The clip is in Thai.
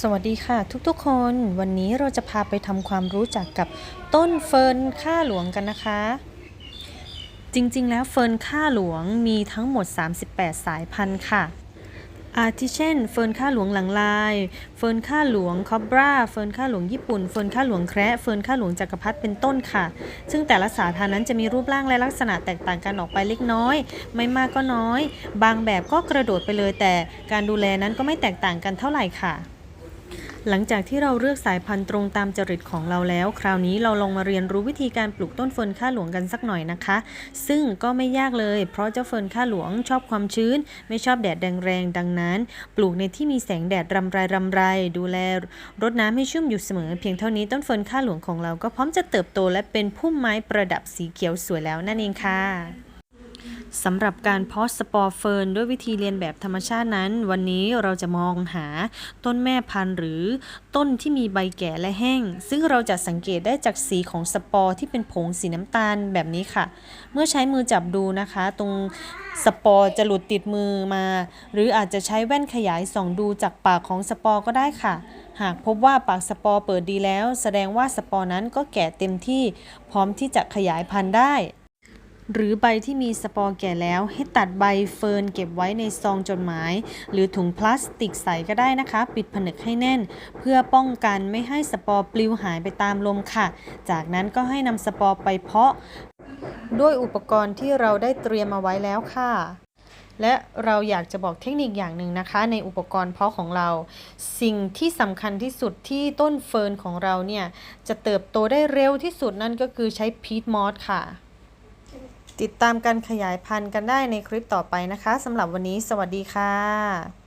สวัสดีค่ะทุกๆ คนวันนี้เราจะพาไปทำความรู้จักกับต้นเฟิร์นข้าหลวงกันนะคะ จริงๆ แล้วเฟิร์นข้าหลวงมีทั้งหมด 38 สายพันธุ์ค่ะ อาทิเช่น เฟิร์นข้าหลวงหลังลาย เฟิร์นข้าหลวงคอบราเฟิร์นข้าหลวงญี่ปุ่น เฟิร์นข้าหลวงแคระเฟิร์นข้าหลวงจักรพรรดิเป็นต้นค่ะ ซึ่งแต่ละสายพันธุ์นั้นจะมีรูปร่างและลักษณะแตกต่างกันออกไปเล็กน้อย ไม่มากก็น้อย บางแบบก็กระโดดไปเลยแต่การดูแลนั้นก็ไม่แตกต่างกันเท่าไหร่ค่ะ หลังจากที่เราเลือกสายพันธุ์ตรงตามจริตของเราแล้ว คราวนี้เราลองมาเรียนรู้วิธีการปลูกต้นเฟิร์นข้าหลวงกันสักหน่อยนะคะ ซึ่งก็ไม่ยากเลย เพราะเจ้าเฟิร์นข้าหลวงชอบความชื้น ไม่ชอบแดดแรงๆดังนั้น ปลูกในที่มีแสงแดดรำไรรำไร ดูแลรดน้ำให้ชุ่มอยู่เสมอ เพียงเท่านี้ต้นเฟิร์นข้าหลวงของเราก็พร้อมจะเติบโตและเป็นพุ่มไม้ประดับสีเขียวสวยแล้วนั่นเองค่ะ สำหรับการเพาะสปอร์เฟิร์นด้วยวิธีเรียนแบบธรรมชาตินั้น วันนี้เราจะมองหาต้นแม่พันธุ์หรือต้นที่มีใบแก่และแห้ง ซึ่งเราจะสังเกตได้จากสีของสปอร์ที่เป็นผงสีน้ำตาลแบบนี้ค่ะ เมื่อใช้มือจับดูนะคะ ตรงสปอร์จะหลุดติดมือมา หรืออาจจะใช้แว่นขยายส่องดูจากปากของสปอร์ก็ได้ค่ะ หากพบว่าปากสปอร์เปิดดีแล้ว แสดงว่าสปอร์นั้นก็แก่เต็มที่ พร้อมที่จะขยายพันธุ์ได้ หรือใบที่มีสปอร์แก่แล้ว ให้ตัดใบเฟิร์นเก็บไว้ในซองจดหมาย หรือถุงพลาสติกใสก็ได้นะคะ ปิดผนึกให้แน่น เพื่อป้องกันไม่ให้สปอร์ปลิวหายไปตามลมค่ะ จากนั้นก็ให้นำสปอร์ไปเพาะ ด้วยอุปกรณ์ที่เราได้เตรียมมาไว้แล้วค่ะและเราอยากจะบอกเทคนิคอย่างหนึ่งนะคะ ในอุปกรณ์เพาะของเรา สิ่งที่สำคัญที่สุดที่ต้นเฟิร์นของเราเนี่ย จะเติบโตได้เร็วที่สุดนั่นก็คือใช้พีทมอสค่ะ ติดตามการขยายพันธุ์กันได้ในคลิปต่อไปนะคะสำหรับวันนี้สวัสดีค่ะ